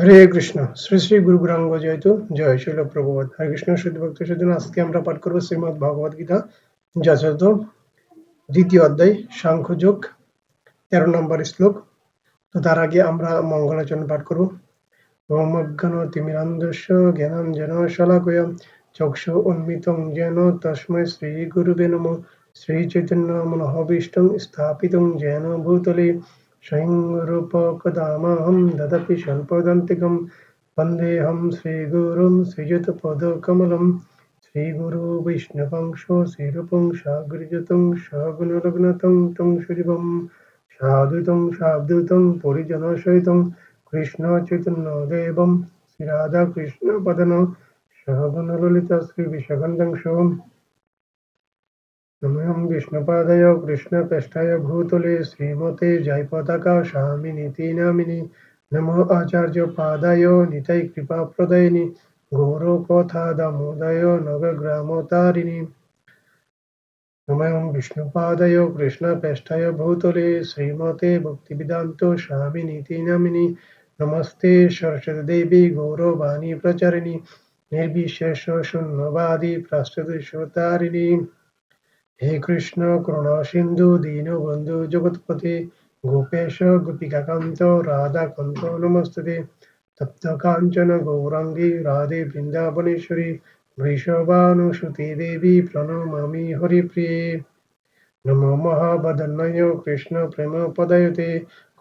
হরে কৃষ্ণ, শ্রী শ্রী গুরু গুরাঙ্গ জয়তু, জয় শৈল প্রভুপাত হরে কৃষ্ণ, শুদ্ধ ভক্ত সেজন্য আজকে আমরা পাঠ করব শ্রীমদ ভগবদ গীতা, যথাযথ, দ্বিতীয় অধ্যায়, সাংখ্যযোগ, তেরো নম্বর শ্লোক। তো তার আগে আমরা মঙ্গলাচরণ পাঠ করব। ওমজ্ঞান তিমিরান্ধস্য জ্ঞানাম যেন শলাকয় চক্ষু উন্মিতং যেন তস্মৈ শ্রী গুরুবে নম। শ্রী চৈতন্য মনোহবিষ্টং স্থাপিতং যেন ভূতলে। स्वयं रूपकदामहं ददपि स्वल्पदन्तिकं वन्देऽहं श्रीगुरुं श्रीयुतपदकमलं श्रीगुरुवैष्णवंशो श्रीरूपं सागरजतं सगुणरघुनाथं तं श्रीवं साधुतं सावधूतं परिजनसहितं कृष्णचैतन्यदेवं श्रीराधाकृष्णपदन सगुणललिता श्रीविशाखन्दं शोम् नमः विष्णुपादाय कृष्णप्रेष्ठाय भूतले श्रीमते जयपताका स्वामिनीति नामिनि नमो आचार्यपादाय नितै कृपाप्रदयिनि गौरकथा दामोदय नवग्रामतारिणि नमः विष्णुपादाय कृष्णप्रेष्ठाय भूतले श्रीमते भक्तिवेदान्त स्वामिनीति नामिनि नमस्ते सरस्वतीदेवी गौरवाणी प्रचारिणि निर्विशेष शून्यवादी प्रास्तुतिशोतारिणि হে কৃষ্ণ, করুণা সিন্ধু দীনবন্ধু জগৎপতি, গোপেশ, গোপিকাকান্ত, রাধাকান্ত নমস্তে তপ্ত কাঞ্চন, গৌরাঙ্গী, রাধে বৃন্দাবনেশ্বরী, বৃষভানুসুতি দেবী, প্রণমামি হরিপ্রিয়ে। নমো মহাবদন্নয় কৃষ্ণ প্রেম পদয়তে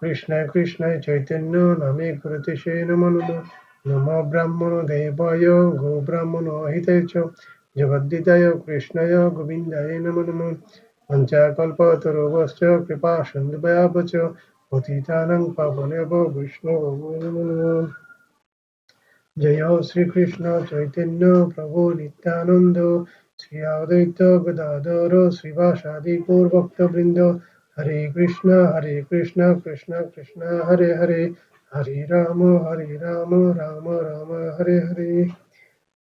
কৃষ্ণ কৃষ্ণ চৈতন্য নামে করতে সে নম নম। নম ব্রাহ্মণ দেবায় গো ব্রাহ্মণ হিতায় জগদ্দিতায় কৃষ্ণায় গোবিন্দায় নমো নমো পঞ্চাকল্পতরুভশ্চ কৃপা সিন্ধুভয়াব চ পাবনেব বিষ্ণু জয় শ্রীকৃষ্ণ চৈতন্য প্রভু নিত্যানন্দ শ্রী অদ্বৈত গদাধর শ্রীবাসাদি ভক্তবৃন্দ হরে কৃষ্ণ হরে কৃষ্ণ কৃষ্ণ কৃষ্ণ হরে হরে হরে রাম হরে রাম রাম রাম হরে হরে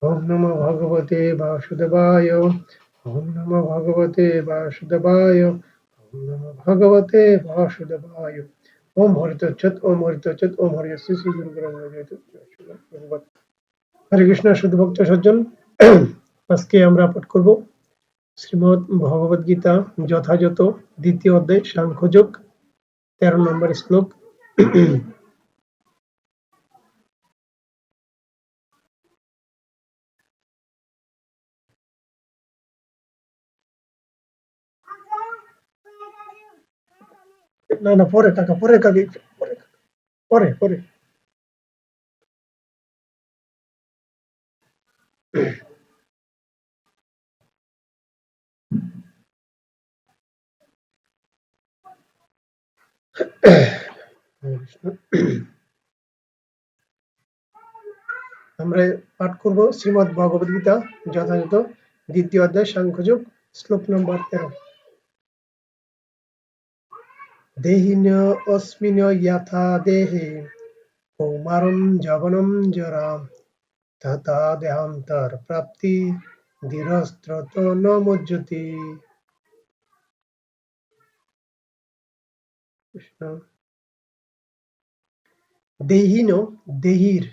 ওম নমো ভগবতে বাসুদেবায়। ওম নমো ভগবতে বাসুদেবায়। ওম নমো ভগবতে বাসুদেবায়। ওম হরিতচ্ছত ওম হরিতচ্ছত ওম হরি শ্রী শ্রী গুরু ভগবত হরে কৃষ্ণ শুধু ভক্ত সজ্জন। আজকে আমরা পাঠ করব শ্রীমদ ভগবদ গীতা, যথাযথ, দ্বিতীয় অধ্যায় সাংখ্যযোগ তেরো নম্বর শ্লোক। না না, পরে, কাকা পরে কাকি পরে পরে পরে। আমরা পাঠ করব শ্রীমদ ভগবদ গীতা যথাযথ দ্বিতীয় অধ্যায়, সাংখ্যযোগ, শ্লোক নম্বর তেরো। দেহিন অস্মিন যথা দেহে, কৌমারম যবনম জরা, তথা দেহান্তর প্রাপ্তি দেহিন দেহির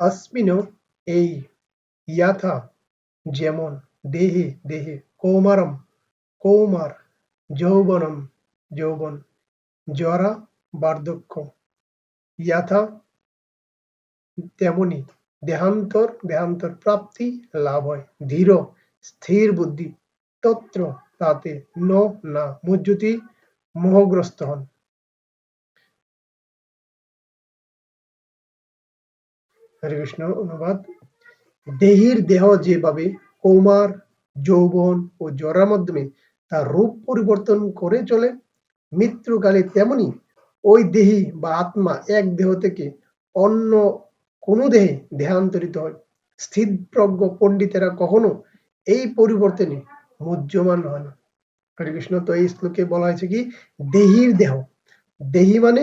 অস্মিন এই ইয়াথা যেমন দেহে দেহে কৌমারম, কৌমার, যৌবনম, যৌবন জরা বার্ধক্য। ইয়াথা, তেমনি দেহান্তর দেহান্তর প্রাপ্তি লাভ হয়। ধীর, স্থির বুদ্ধি। তত্র, তাতে ন, না, মুজ্জুতি, মোহগ্রস্ত হন। হরে কৃষ্ণ, অনুবাদ। দেহির দেহ যেভাবে কৌমার, যৌবন ও জরার মাধ্যমে তার রূপ পরিবর্তন করে চলে মৃত্যুকালে তেমনি ওই দেহি বা আত্মা এক দেহ থেকে অন্য কোন দেহে দেহান্তরিত হয়। স্থিতপ্রজ্ঞ পণ্ডিতেরা কখনো এই পরিবর্তনে মুহ্যমান হয় না। হরে কৃষ্ণ তো এই শ্লোকে বলা হয়েছে কি? দেহির দেহ। দেহি মানে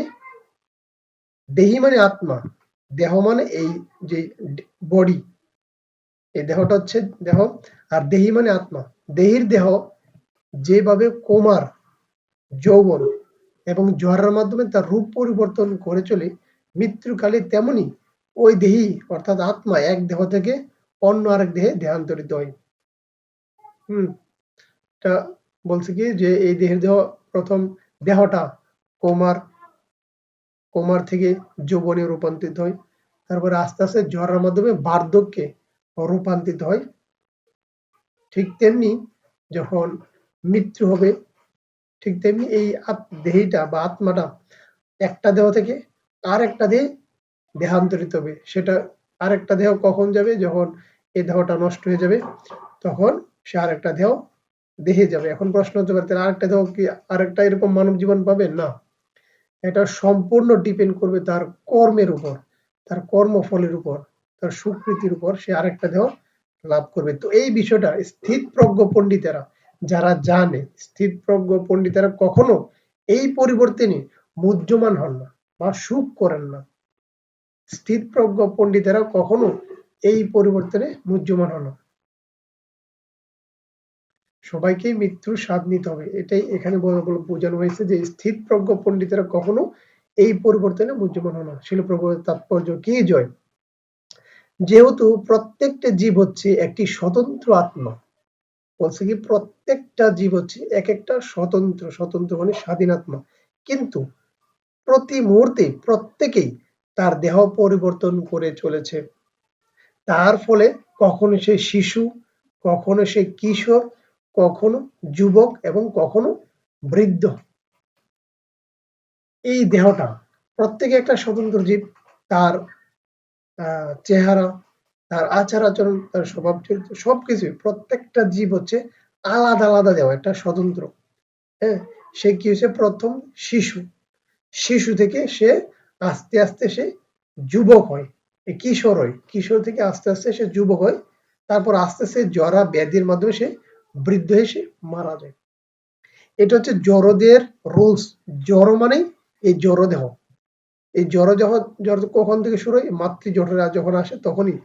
দেহি মানে আত্মা। দেহ মানে এই যে বডি এই দেহটা হচ্ছে দেহ। আর দেহি মানে আত্মা। দেহির দেহ যেভাবে কোমার যৌবন এবং জোয়ারের মাধ্যমে তার রূপ পরিবর্তন করে চলে। মৃত্যুকালে তেমনি ওই দেহি অর্থাৎ আত্মা এক দেহ থেকে অন্য আরেক দেহে দেহান্তরিত হয়। হুম বলছে কি যে এই দেহের দেহ প্রথম দেহটা কোমার কোমার থেকে যৌবনে রূপান্তরিত হয়। তারপরে আস্তে আস্তে জ্বরের মাধ্যমে বার্ধক্যে রূপান্তরিত হয়। ঠিক তেমনি যখন মৃত্যু হবে ঠিক তেমনি এই দেহিটা বা আত্মাটা একটা দেহ থেকে আর একটা দেহে দেহান্তরিত হবে। সেটা আরেকটা দেহ কখন যাবে? যখন এই দেহটা নষ্ট হয়ে যাবে, তখন সে আরেকটা দেহ দেহে যাবে। এখন প্রশ্ন হতে পারে আরেকটা দেহ কি আরেকটা এরকম মানব জীবন পাবে? না। এটা সম্পূর্ণ ডিপেন্ড করবে তার কর্মের উপর, তার কর্মফলের উপর, তার সুকৃতির উপর সে আরেকটা দেহ লাভ করবে। তো এই বিষয়টা স্থিত প্রজ্ঞ পণ্ডিতেরা যারা জানে স্থিত প্রজ্ঞ পণ্ডিতেরা কখনো এই পরিবর্তনে মুহ্যমান হন না বা সুখ করেন না। স্থিত প্রজ্ঞ পণ্ডিতেরা কখনো এই পরিবর্তনে মুহ্যমান হন না। সবাইকেই মৃত্যুর স্বাদ নিতে হবে, এটাই এখানে বোঝানো হয়েছে যে স্থিত প্রজ্ঞ পণ্ডিতেরা কখনো এই পরিবর্তনে মুহ্যমান হন না। শিলপ্রভুর তাৎপর্য কি, জয়? যেহেতু প্রত্যেকটা জীব হচ্ছে একটি স্বতন্ত্র আত্মা। বলছে কি, প্রত্যেকটা জীব হচ্ছে এক একটা স্বতন্ত্র স্বতন্ত্র মানে স্বাধীন আত্মা কিন্তু প্রতি মুহূর্তে প্রত্যেকেই তার দেহ পরিবর্তন করে চলেছে। তার ফলে কখনো সে শিশু, কখনো সে কিশোর, কখনো যুবক এবং কখনো বৃদ্ধ। এই দেহটা প্রত্যেকে একটা স্বতন্ত্র জীব। তার চেহারা তার আচার আচরণ, তার স্বভাব চরিত্র সবকিছু প্রত্যেকটা জীব হচ্ছে আলাদা আলাদা দেহ একটা স্বতন্ত্র। হ্যাঁ? সে কি হচ্ছে প্রথম শিশু। শিশু থেকে সে আস্তে আস্তে সে যুবক হয়। কিশোর হয়। কিশোর থেকে আস্তে আস্তে সে যুবক হয়। তারপর আস্তে আস্তে জরা ব্যাধির মাধ্যমে সে বৃদ্ধ হয়ে সে মারা যায়। এটা হচ্ছে জড়দের রুলস। জড় মানে এই জড়দেহ এই জড় যখন জড় কখন থেকে শুরু হয় মাতৃ জঠরা যখন আসে, তখনই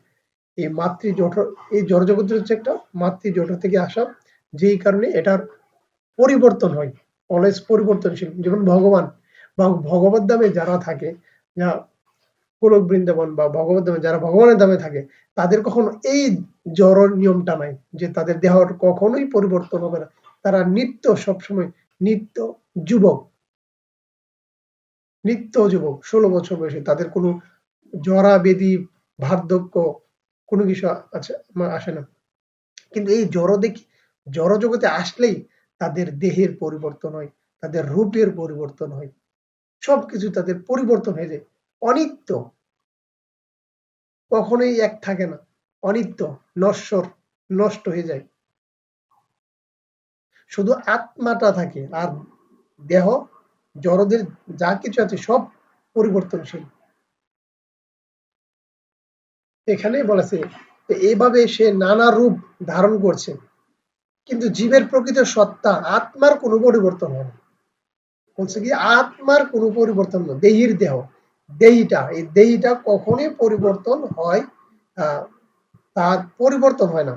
এই মাতৃ জঠর এই জড় হচ্ছে একটা মাতৃ জঠর থেকে আসা, যেই কারণে এটার পরিবর্তন হয় অলওয়েজ পরিবর্তনশীল। যেমন ভগবান বা ভগবত দামে যারা থাকে, যা গোলক বৃন্দাবন বা ভগবত দামে যারা ভগবানের দামে থাকে, তাদের কখনো এই জড় নিয়মটা নাই, যে তাদের দেহ কখনোই পরিবর্তন হবে না। তারা নিত্য সবসময় নিত্য যুবক। নিত্য যুবক, ষোলো বছর বয়সে তাদের কোনো জরা বেদি বার্ধক্য কোনো কিছু আছে আমার আসে না। কিন্তু এই জড় দেখি, জড় জগতে আসলেই তাদের দেহের পরিবর্তন হয়, তাদের রূপের পরিবর্তন হয়। সবকিছু তাদের পরিবর্তন হয়ে যায়। অনিত্য কখনোই এক থাকে না। অনিত্য, নশ্বর, নষ্ট হয়ে যায়। শুধু আত্মাটা থাকে, আর দেহ, জড়দের যা কিছু আছে সব পরিবর্তনশীল। এখানে বলেছে এইভাবে সে নানা রূপ ধারণ করছে। কিন্তু জীবের প্রকৃত সত্তা আত্মার কোনো পরিবর্তন হয় বলছে কি, আত্মার কোনো পরিবর্তন নয় দেহির দেহ। দেহিটা, এই দেহিটা কখনই পরিবর্তন হয় তার পরিবর্তন হয় না।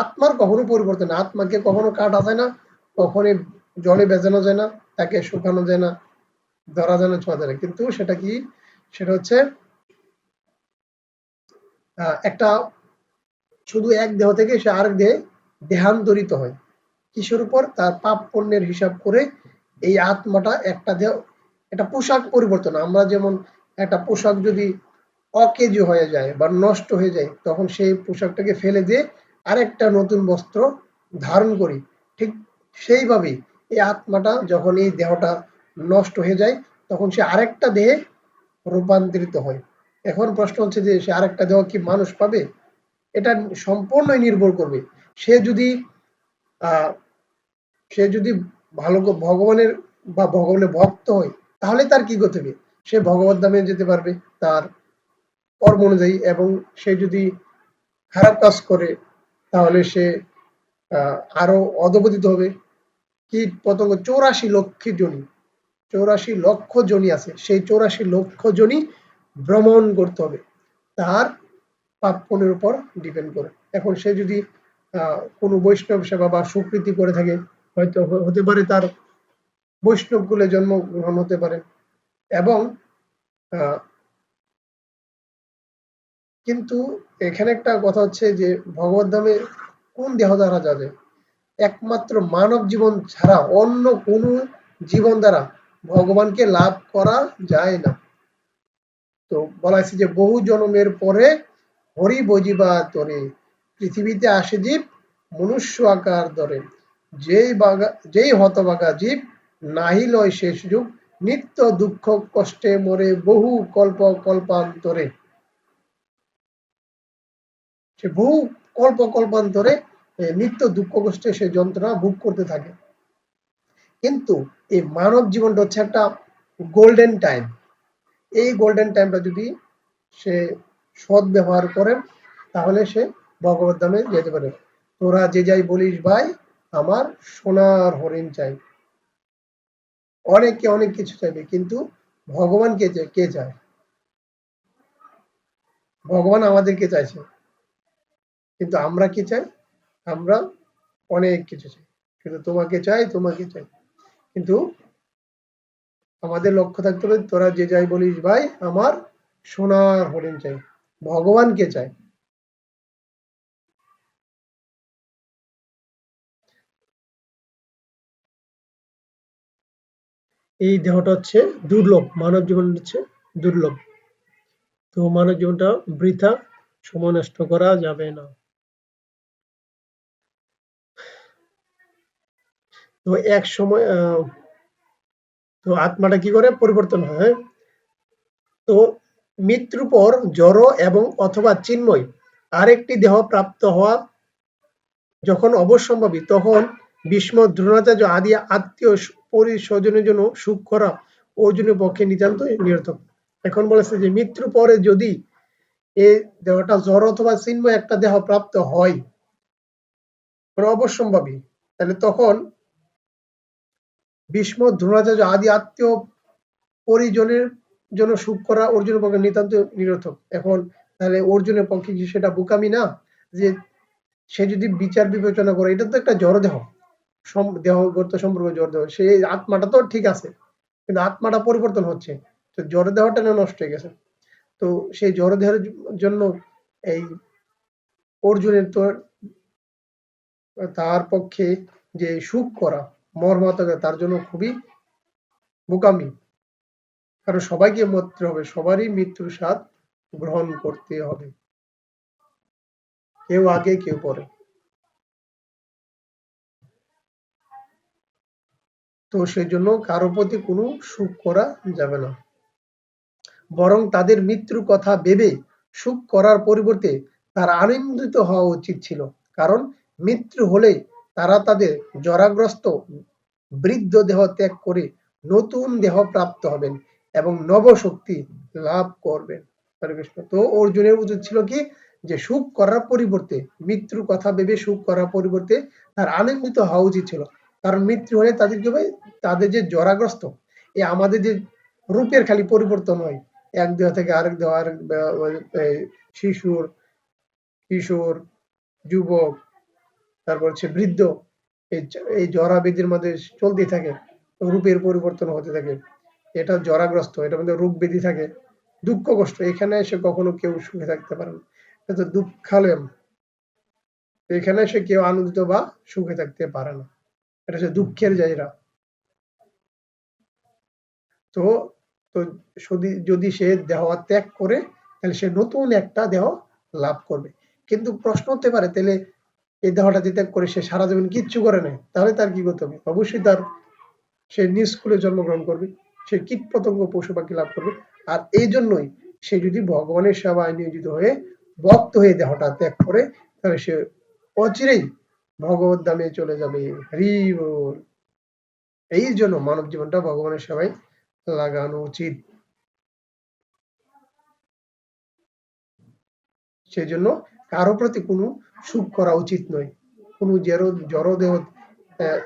আত্মার কখনো পরিবর্তন আত্মাকে কখনো কাটা যায় না, কখনই জলে বেজানো যায় না, তাকে শুকানো যায় না, ধরা যায় না, ছোঁয়া যায় না। কিন্তু সেটা কি? সেটা হচ্ছে একটা শুধু এক দেহ থেকে সে আরেক দেহে দেহান্তরিত হয়। কিসের উপর? তার পাপ পণ্যের হিসাব করে এই আত্মাটা একটা দেহ, একটা পোশাক পরিবর্তন। আমরা যেমন একটা পোশাক যদি অকেজ হয়ে যায় বা নষ্ট হয়ে যায়, তখন সেই পোশাকটাকে ফেলে দিয়ে আরেকটা নতুন বস্ত্র ধারণ করি। ঠিক সেইভাবেই এই আত্মাটা যখন এই দেহটা নষ্ট হয়ে যায়, তখন সে আরেকটা দেহে রূপান্তরিত হয়। এখন প্রশ্ন হচ্ছে যে সে আরেকটা দেহ কি মানুষ পাবে? এটা সম্পূর্ণই নির্ভর করবে। সে যদি সে যদি ভালো ভগবানের বা ভগবানের ভক্ত হয়, তাহলে তার কি করতে হবে? সে ভগবত ধামে যেতে পারবে তার কর্ম অনুযায়ী এবং সে যদি খারাপ কাজ করে, তাহলে সে আরও অধপতিত হবে। কীট পতঙ্গ? চৌরাশি লক্ষ জনি। চৌরাশি লক্ষ জনি আছে। সেই চৌরাশি লক্ষ জনি ভ্রমণ করতে হবে। তার পাপ পুণ্যের উপর ডিপেন্ড করে। এখন সে যদি কোনো বৈষ্ণব সেবা বা সুকৃতি করে থাকে, হয়তো হতে পারে তার বৈষ্ণব কুলে জন্মগ্রহণ হতে পারে। এবং কিন্তু এখানে একটা কথা হচ্ছে যে, ভগবত ধামে কোন দেহ দ্বারা যাবে? একমাত্র মানব জীবন ছাড়া অন্য কোনো জীবন দ্বারা ভগবানকে লাভ করা যায় না। তো বলা হয়েছে যে বহু জন্মের পরে হরি বজিবা তরে পৃথিবীতে আসে জীব, মনুষ্য আকার ধরে। যেই বাগা, যেই হতবাগা জীব, নাহি লয় শেষ যুগ, নিত্য দুঃখ কষ্টে মরে বহু কল্প কল্পান্তরে। সে বহু কল্প কল্পান্তরে নিত্য দুঃখ কষ্টে সে যন্ত্রণা ভোগ করতে থাকে। কিন্তু এই মানব জীবনটা হচ্ছে একটা গোল্ডেন টাইম এই গোল্ডেন টাইমটা যদি সে সৎ ব্যবহার করে, তাহলে সে ভগবত ধামে যেতে পারে। তোরা যে যাই বলিস ভাই, আমার সোনার হরিণ চাই। অনেকে অনেক কিছু চাইবে, কিন্তু ভগবান কে চায় কে চায়? ভগবান আমাদেরকে চাইছে। কিন্তু আমরা কি চাই? আমরা অনেক কিছু চাই। কিন্তু তোমাকে চাই তোমাকে চাই। কিন্তু আমাদের লক্ষ্য থাকতে হবে, তোরা যে যাই বলিস ভাই, আমার সোনার হরিণ চাই, ভগবানকে চাই। এই দেহটা হচ্ছে দুর্লভ, মানব জীবন হচ্ছে দুর্লভ। তো মানব জীবনটা বৃথা, সময় নষ্ট করা যাবে না। তো এক সময় তো আত্মাটা কি করে পরিবর্তন হয়? তো মৃত্যুর পর জড় এবং অথবা চিন্ময় আরেকটি দেহ প্রাপ্ত হওয়া যখন অবশ্যম্ভাবী তখন ভীষ্ম, দ্রোণাচার্য আদি আত্মীয় পরিস্বজনের জন্য সুখ করা অর্জুনের পক্ষে নিতান্ত নিরর্থক এখন বলেছে যে মৃত্যুর পরে যদি এ দেহটা জড় অথবা চিন্ময় একটা দেহ প্রাপ্ত হয় অবশ্যম্ভাবী তাহলে তখন ভীষ্ম দ্রোণাচার্য আদি আত্মীয় পরিজনের জন্য সুখ করা অর্জুনের পক্ষে নিতান্ত নিরর্থক। এখন তাহলে অর্জুনের পক্ষে কি সেটা বোকামি না? যে সে যদি বিচার বিবেচনা করে, এটা তো একটা জড় দেহ। দেহগত সম্পর্ক জড় দেহ। সেই আত্মাটা তো ঠিক আছে, কিন্তু আত্মাটা পরিবর্তন হচ্ছে। তো জড় দেহটা না নষ্ট হয়ে গেছে? তো সেই জড় দেহের জন্য এই অর্জুনের তো তার পক্ষে যে সুখ করা মর্মাহত তার জন্য খুবই বোকামি। কারণ সবাইকে মরতে হবে, সবারই মৃত্যুর স্বাদ গ্রহণ করতে হবে। কেউ আগে, কেউ পরে। তো সেই জন্য কারও প্রতি কোনো সুখ করা যাবে না। বরং তাদের মৃত্যুর কথা ভেবে সুখ করার পরিবর্তে তার আনন্দিত হওয়া উচিত ছিল। কারণ মৃত্যু হলে তারা তাদের জরাগ্রস্ত বৃদ্ধ দেহ ত্যাগ করে নতুন দেহ প্রাপ্ত হবেন এবং নবশক্তি লাভ করবেন। কৃষ্ণ। তো অর্জুনের উচিত ছিল কি? যে সুখ করার পরিবর্তে, মৃত্যুর কথা ভেবে সুখ করার পরিবর্তে তার আনন্দিত হওয়া উচিত ছিল। কারণ মৃত্যু হলে তাদের কি হবে তাদের যে জরাগ্রস্ত, এ আমাদের যে রূপের খালি পরিবর্তন হয়। এক দেহ থেকে আরেক দেহ, আরেক শিশুর, কিশোর, যুবক তারপর হচ্ছে বৃদ্ধ, এই জরা ব্যাধির মধ্যে চলতেই থাকে, রূপের পরিবর্তন হতে থাকে। এটা জরাগ্রস্ত, এটার মধ্যে রূপ ব্যাধি থাকে, দুঃখ কষ্ট, এখানে এসে কখনো কেউ সুখে থাকতে পারে না। এটা তো এখানে এসে কেউ আনন্দিত বা সুখে থাকতে পারে না। এটা হচ্ছে দুঃখের জায়গা। তো তো যদি সে দেহ ত্যাগ করে, তাহলে সে নতুন একটা দেহ লাভ করবে। কিন্তু প্রশ্ন হতে পারে, তাহলে এই দেহটা ত্যাগ করে সে সারা জীবন কিচ্ছু করে নাই, তাহলে তার কি করতে হবে? অবশ্যই তার সে নিজ স্কুলে জন্মগ্রহণ করবে, সে কীট পতঙ্গ পশু পাখি লাভ করবে। আর এই জন্যই সে যদি ভগবানের সেবায় নিয়োজিত হয়ে ভক্ত হয়ে দেহটা ত্যাগ করে, তাহলে সে অচিরেই ভগবত ধামে চলে যাবে। হরি এই জন্য মানব জীবনটা ভগবানের সেবায় লাগানো উচিত। সেই জন্য কারও প্রতি কোনো সুখ করা উচিত নয়। কোনো জড় জড়দেহ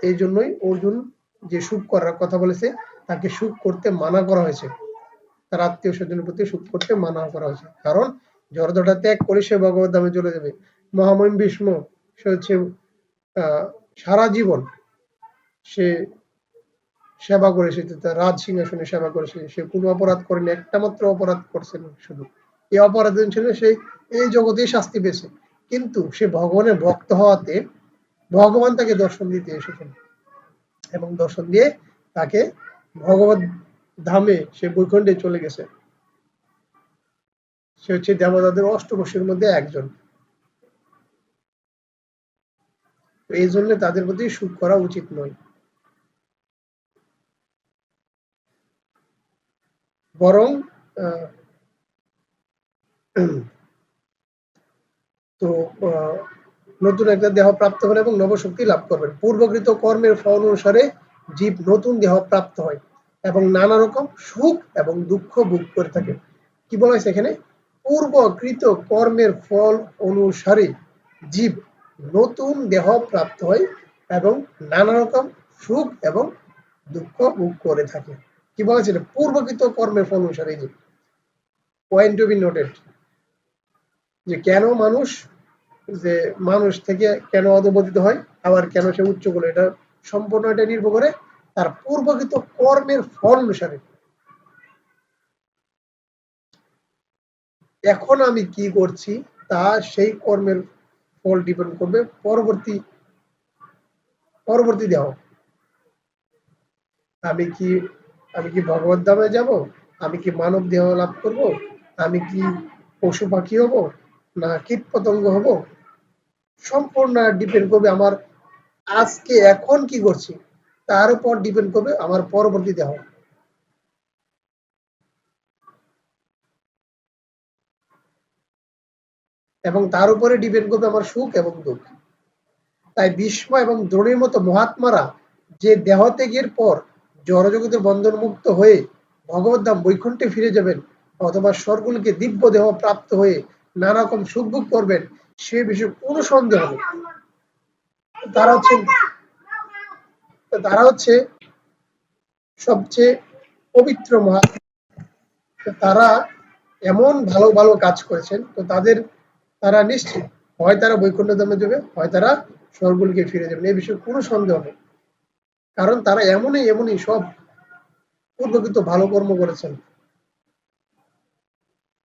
এই জন্যই অর্জুন যে সুখ করার কথা বলেছে, তাকে সুখ করতে মানা করা হয়েছে। তার আত্মীয় স্বজনের প্রতি সুখ করতে মানা করা হয়েছে। কারণ জড়দটা ত্যাগ করে সে ভগবত ধামে চলে যাবে। মহামহিম ভীষ্ম সে হচ্ছে সারা জীবন সে সেবা করেছে তার রাজ সিংহাসনে সেবা করেছে সে কোনো অপরাধ করেনি। একটা মাত্র অপরাধ করছে শুধু। এই অপরাধের ছিল সেই এই জগতেই শাস্তি পেয়েছে। কিন্তু সে ভগবানের ভক্ত হওয়াতে ভগবান তাকে দর্শন দিতে এসেছেন এবং দর্শন দিয়ে তাকে ভগবত ধামে সে বৈকুণ্ঠে চলে গেছে। সে হচ্ছে দেবতাদের অষ্টবর্ষের মধ্যে একজন। এই জন্য তাদের প্রতি সুখ করা উচিত নয়। বরং তো নতুন একটা দেহ প্রাপ্ত হন এবং নবশক্তি লাভ করবেন। পূর্বকৃত কর্মের ফল অনুসারে জীব নতুন দেহ প্রাপ্ত হয় এবং নানা রকম সুখ এবং দুঃখ ভোগ করে থাকে। কি বলা হয়েছে এখানে? পূর্বকৃত কর্মের ফল অনুসারে জীব নতুন দেহ প্রাপ্ত হয় এবং নানা রকম সুখ এবং দুঃখ ভোগ করে থাকে। কি বলা হয়েছে? পূর্বকৃত কর্মের ফল অনুসারে জীব। পয়েন্ট টু বি নোটেড যে কেন মানুষ, যে মানুষ থেকে কেন অধপতিত হয়, আবার কেন সে উচ্চ করে এটা সম্পূর্ণ এটা নির্ভর করে তার পূর্বকৃত কর্মের ফল অনুসারে। এখন আমি কি করছি, তা সেই কর্মের ফল ডিপেন্ড করবে পরবর্তী পরবর্তী দেহ। আমি কি আমি কি ভগবত ধামে যাব? আমি কি মানব দেহ লাভ করব? আমি কি পশু পাখি হব? না কীট পতঙ্গ হব? সম্পূর্ণ ডিপেন্ড করবে আমার আজকে, এখন কি করছি? তার উপর ডিপেন্ড করবে আমার পরবর্তী দেহ। এবং তার উপরে ডিপেন্ড করবে আমার সুখ এবং দুঃখ। তাই বিস্ম এবং দ্রোণীর মতো মহাত্মারা যে দেহ ত্যাগের পর জড়জগতের বন্ধন মুক্ত হয়ে ভগবদ্ধাম বৈকুণ্ঠে ফিরে যাবেন, অথবা স্বর্গলোকে দিব্য দেহ প্রাপ্ত হয়ে নানা রকম সুখ ভোগ করবেন, সে বিষয়ে কোনো সন্দেহ নেই। তারা হচ্ছে তারা হচ্ছে সবচেয়ে পবিত্র মহা তারা এমন ভালো ভালো কাজ করেছেন, তো তাদের তারা নিশ্চিত। হয় তারা বৈকুণ্ঠ ধামে যাবে, হয় তারা স্বর্গলোকে ফিরে যাবেন এই বিষয়ে কোনো সন্দেহ নেই। কারণ তারা এমনই এমনই সব পূর্বকৃত ভালো কর্ম করেছেন।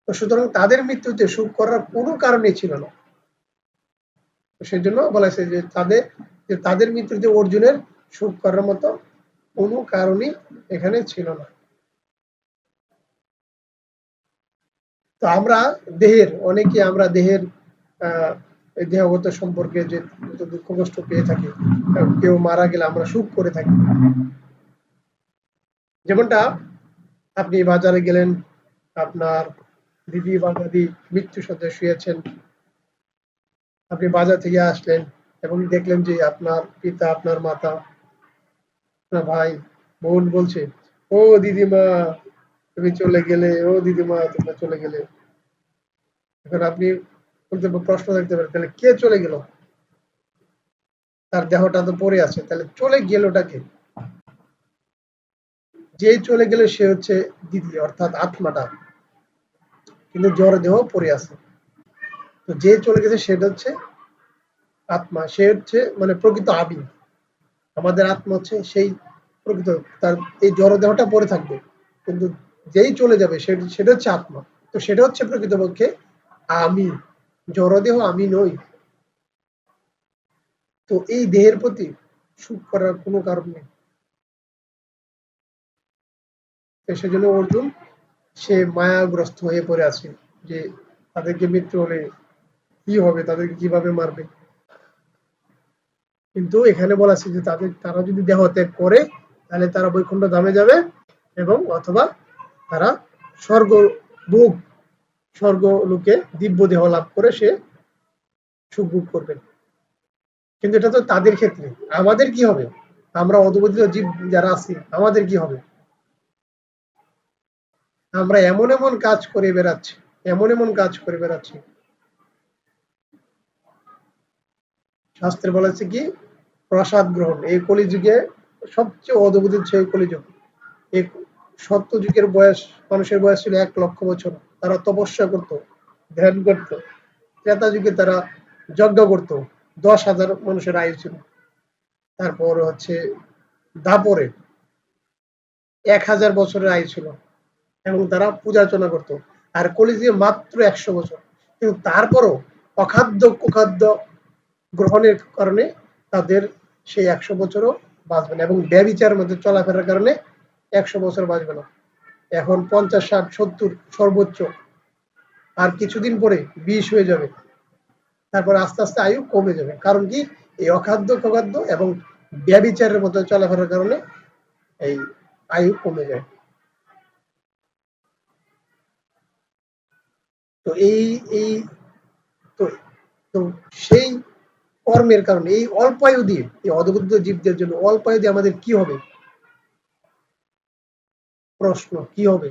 তো সুতরাং তাদের মৃত্যুতে সুখ করার কোনো কারণই ছিল না। সেই জন্য বলা হয়েছে যে তাদের যে তাদের মৃত্যুতে অর্জুনের সুখ করার মতো কোনো কারণই এখানে ছিল না। তো আমরা দেহের, অনেকে আমরা দেহের দেহগত সম্পর্কে যে দুঃখ কষ্ট পেয়ে থাকি, কেউ মারা গেলে আমরা সুখ করে থাকি। যেমনটা আপনি বাজারে গেলেন, আপনার দিদি বা দাদি মৃত্যু সজ্জায় শুয়েছেন আপনি বাজার থেকে আসলেন এবং দেখলেন যে আপনার পিতা, আপনার মাতা, আপনার ভাই, বোন বলছে, ও দিদিমা, তুমি চলে গেলে, ও দিদিমা, তোমরা চলে গেলে। এখন আপনি বলতে প্রশ্ন দেখতে পারেন, তাহলে কে চলে গেল? তার দেহটা তো পড়ে আছে, তাহলে চলে গেলটা কে যে চলে গেলে সে হচ্ছে দিদি, অর্থাৎ আত্মাটা। কিন্তু জ্বর দেহ পড়ে আছে। তো যে চলে গেছে সেটা হচ্ছে আত্মা, সে হচ্ছে মানে প্রকৃত আবি আমাদের আত্মা হচ্ছে সেই প্রকৃত, তার এই জড় দেহটা পড়ে থাকবে। কিন্তু যেই চলে যাবে সেটা হচ্ছে আত্মা। তো সেটা হচ্ছে প্রকৃতপক্ষে আমি জড়দেহ আমি নই। তো এই দেহের প্রতি সুখ করার কোনো কারণ নেই। সেজন্য অর্জুন সে মায়াগ্রস্ত হয়ে পড়ে আছে যে তাদেরকে মৃত্যু হলে কি হবে? তাদেরকে কীভাবে মারবে? কিন্তু এখানে বলা আছে যে তাদের, তারা যদি দেহ ত্যাগ করে, তাহলে তারা বৈকুণ্ঠ ধামে যাবে এবং অথবা তারা স্বর্গ ভোগ, স্বর্গ লোকে দিব্য দেহ লাভ করে সে সুখ ভোগ করবেন কিন্তু এটা তো তাদের ক্ষেত্রে। আমাদের কি হবে? আমরা অধবদিত জীব যারা আছি, আমাদের কি হবে? আমরা এমন এমন কাজ করে বেড়াচ্ছি, এমন এমন কাজ করে বেড়াচ্ছি। শাস্ত্রে বলেছে কি? প্রসাদ গ্রহণ। এই কলিযুগে সবচেয়ে অদ্ভুত সেই কলিযুগ। এই সত্য যুগের বয়স, মানুষের বয়স ছিল এক লক্ষ বছর। তারা তপস্যা করত, ধ্যান করত। ত্রেতা যুগে তারা যজ্ঞ করত। দশ হাজার মানুষের আয়ু ছিল। তারপর হচ্ছে দাপরে এক হাজার বছরের আয়ু ছিল। এবং তারা পূজার্চনা করত। আর কলিযুগে মাত্র একশো বছর। কিন্তু তারপরও অখাদ্য, কুখাদ্য গ্রহণের কারণে তাদের সেই একশো বছরও বাঁচবে না এবং ব্যবিচারের মধ্যে চলাফেরার কারণে একশো বছর বাঁচবে না। এখন পঞ্চাশ, ষাট, সত্তর সর্বোচ্চ। আর কিছুদিন পরে বিষ হয়ে যাবে। তারপর আস্তে আস্তে আয়ু কমে যাবে। কারণ কি? এই অখাদ্য খখাদ্য এবং ব্যবিচারের মধ্যে চলাফেরার কারণে এই আয়ু কমে যায়। তো এই এই, তো তো সেই কর্মের কারণে, এই অল্পায়ু দিয়ে, এই অদ্ভুত জীবদের জন্য অল্পায়ু দিয়ে আমাদের কি হবে? প্রশ্ন, কি হবে?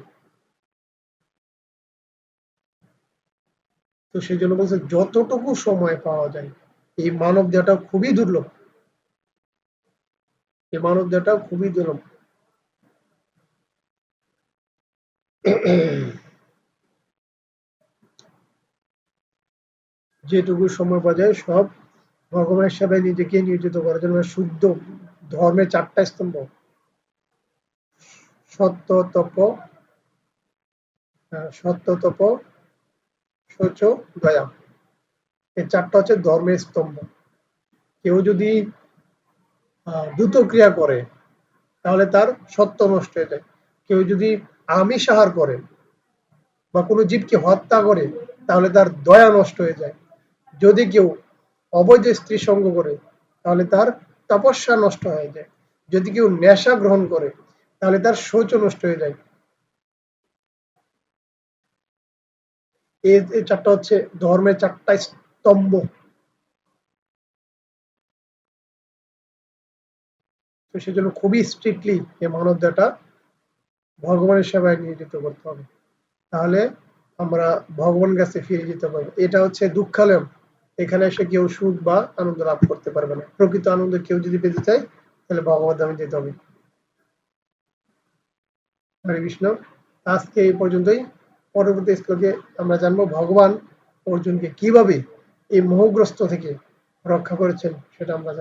তো সেই জন্য বলছে, যতটুকু সময় পাওয়া যায়, এই মানব দেহটা খুবই দুর্লভ। এই মানব দেহটা খুবই দুর্লভ। যেটুকু সময় পাওয়া যায়, সব ভগবানের সাথে নিজেকে নিয়োজিত করার জন্য শুদ্ধ ধর্মের চারটা স্তম্ভ। সত্য, তপ সত্য, তপ শৌচ দয়া। এই চারটা হচ্ছে ধর্মের স্তম্ভ। কেউ যদি দ্রুত ক্রিয়া করে, তাহলে তার সত্য নষ্ট হয়ে যায়। কেউ যদি আমিষ আহার করে বা কোনো জীবকে হত্যা করে, তাহলে তার দয়া নষ্ট হয়ে যায়। যদি কেউ অবৈধ স্ত্রী সঙ্গ করে, তাহলে তার তপস্যা নষ্ট হয়ে যায়। যদি কেউ নেশা গ্রহণ করে, তাহলে তার শৌচ নষ্ট হয়ে যায়। এই চারটা হচ্ছে ধর্মের চারটা স্তম্ভ। তো সেজন্য খুবই স্ট্রিক্টলি এই মানব দেহটা ভগবানের সেবায় নিয়োজিত করতে হবে। তাহলে আমরা ভগবান কাছে ফিরে যেতে পারব। এটা হচ্ছে দুঃখালয়। এখানে এসে কেউ সুখ বা আনন্দ লাভ করতে পারবে না। প্রকৃত আনন্দ কেউ যদি পেতে চায়, তাহলে ভগবত ধামে যেতে হবে। হরে বিষ্ণু আজকে এই পর্যন্তই। পরবর্তী শ্লোকে আমরা জানব ভগবান অর্জুনকে কীভাবে এই মোহগ্রস্ত থেকে রক্ষা করেছেন, সেটা আমরা